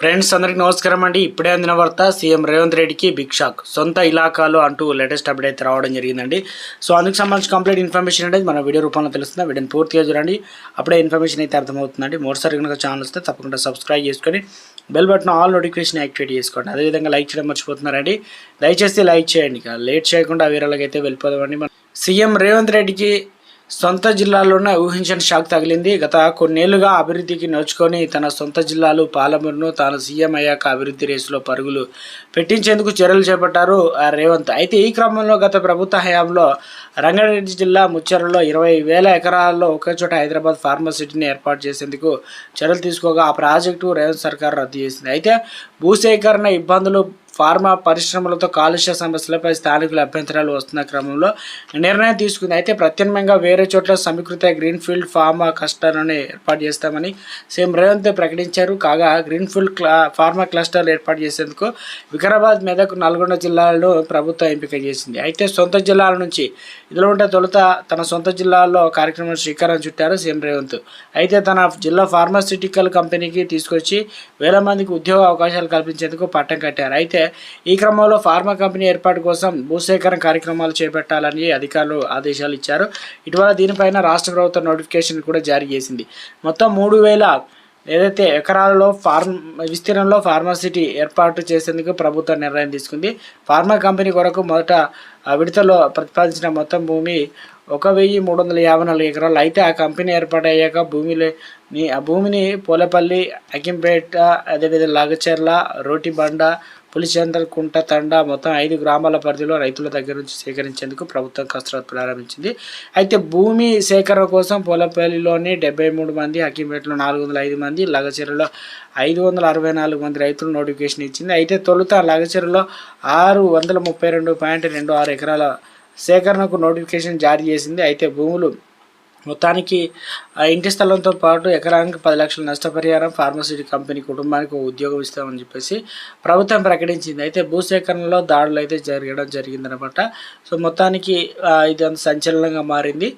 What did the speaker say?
Friends అందరికీ నమస్కారం అండి. ఇప్పుడే అందిన వార్త సీఎం రేవంత్ రెడ్డికి బిగ్ షాక్. సొంత ఇలాకాలు అంటూ లేటెస్ట్ అప్డేట్ అయితే రావడం జరిగిందండి. సో అందుకు సంబంధించి కంప్లీట్ ఇన్ఫర్మేషన్ అనేది మన వీడియో రూపంలో తెలుస్తుంది. వీడియోని పూర్తిగా చూడండి. అప్పుడే ఇన్ఫర్మేషన్ అయితే అర్థమవుతుందండి. మరోసారి కనుక ఛానల్ వస్తే తప్పకుండా సబ్స్క్రైబ్ చేసుకొని bell button all notification activate చేసుకోండి. అదేవిధంగా లైక్ చేయడం మర్చిపోతున్నారండి. దయచేసి లైక్ చేయండి. లేట్ చేయకుండా వీరలకి అయితే వెళ్ళిపోదామండి సీఎం రేవంత్ రెడ్డికి సొంత జిల్లాలోనే ఊహించని షాక్ తగిలింది. గత కొన్నేళ్ళుగా అభివృద్ధికి నోచుకొని తన సొంత జిల్లాలు పాలమూరును తాను సీఎం అయ్యాక అభివృద్ధి రేసులో పరుగులు పెట్టించేందుకు చర్యలు చేపట్టారు ఆ రేవంత్. అయితే ఈ క్రమంలో గత ప్రభుత్వ హయాంలో రంగారెడ్డి జిల్లా ముచ్చెరలో ఇరవై వేల ఎకరాల్లో ఒకే చోట హైదరాబాద్ ఫార్మసిటీని ఏర్పాటు చేసేందుకు చర్యలు తీసుకోగా ఆ ప్రాజెక్టు రేవంత్ సర్కార్ రద్దు చేసింది. అయితే భూసేకరణ ఇబ్బందులు ఫార్మా పరిశ్రమలతో కాలుష్య సమస్యలపై స్థానికుల అభ్యంతరాలు వస్తున్న క్రమంలో నిర్ణయం తీసుకుంది. అయితే ప్రత్యామ్నాయంగా వేరే చోట్ల సమీకృత గ్రీన్ఫీల్డ్ ఫార్మా క్లస్టర్ను ఏర్పాటు చేస్తామని సీఎం రేవంత్ ప్రకటించారు. కాగా గ్రీన్ఫీల్డ్ క్లా ఫార్మా క్లస్టర్ ఏర్పాటు చేసేందుకు వికారాబాద్ మెదక్ నల్గొండ జిల్లాలను ప్రభుత్వం ఎంపిక చేసింది. అయితే సొంత జిల్లాల నుంచి ఇదిలో ఉంటే తొలుత తన సొంత జిల్లాలో కార్యక్రమం శ్రీకారం చుట్టారు సీఎం రేవంత్. అయితే తన జిల్లా ఫార్మాస్యూటికల్ కంపెనీకి తీసుకొచ్చి వేల మందికి ఉద్యోగ అవకాశాలు కల్పించేందుకు పట్టం కట్టారు. అయితే ఈ క్రమంలో ఫార్మా కంపెనీ ఏర్పాటు కోసం భూసేకరణ కార్యక్రమాలు చేపట్టాలని అధికారులు ఆదేశాలు ఇచ్చారు. ఇటీవల దీనిపైన రాష్ట్ర ప్రభుత్వం నోటిఫికేషన్ కూడా జారీ చేసింది. మొత్తం మూడు వేల ఏదైతే ఎకరాలలో ఫార్మ్ విస్తీర్ణంలో ఫార్మాసిటీ ఏర్పాటు చేసేందుకు ప్రభుత్వం నిర్ణయం తీసుకుంది. ఫార్మా కంపెనీ కొరకు మొదట విడతలో ప్రతిపాదించిన మొత్తం భూమి ఒక వెయ్యి మూడు వందల యాభై నాలుగు ఎకరాలు. అయితే ఆ కంపెనీ ఏర్పాటయ్యాక భూమిలో ఆ భూమిని పోలేపల్లి అకింపేట అదేవిధంగా లాగచర్ల రోటిబండ పులిచందర్ కుంట తండా మొత్తం ఐదు గ్రామాల పరిధిలో రైతుల దగ్గర నుంచి సేకరించేందుకు ప్రభుత్వం కసరత్తు ప్రారంభించింది. అయితే భూమి సేకరణ కోసం పోలపల్లిలోని డెబ్బై మూడు మంది హకీంపేటలో నాలుగు వందల ఐదు మంది లగచెరలో ఐదు వందల అరవై నాలుగు మంది రైతులు నోటిఫికేషన్ ఇచ్చింది. అయితే తొలుత లగచెరలో ఆరు వందల ముప్పై రెండు పాయింట్ రెండు ఆరు ఎకరాల సేకరణకు నోటిఫికేషన్ జారీ చేసింది. అయితే భూములు మొత్తానికి ఇంటి స్థలంతో పాటు ఎకరానికి పది లక్షల నష్టపరిహారం ఫార్మసిటీ కంపెనీ కుటుంబానికి ఉద్యోగం ఇస్తామని చెప్పేసి ప్రభుత్వం ప్రకటించింది. అయితే భూసేకరణలో దాడులు అయితే జరగడం జరిగిందనమాట సో మొత్తానికి ఇది అంత సంచలనంగా మారింది.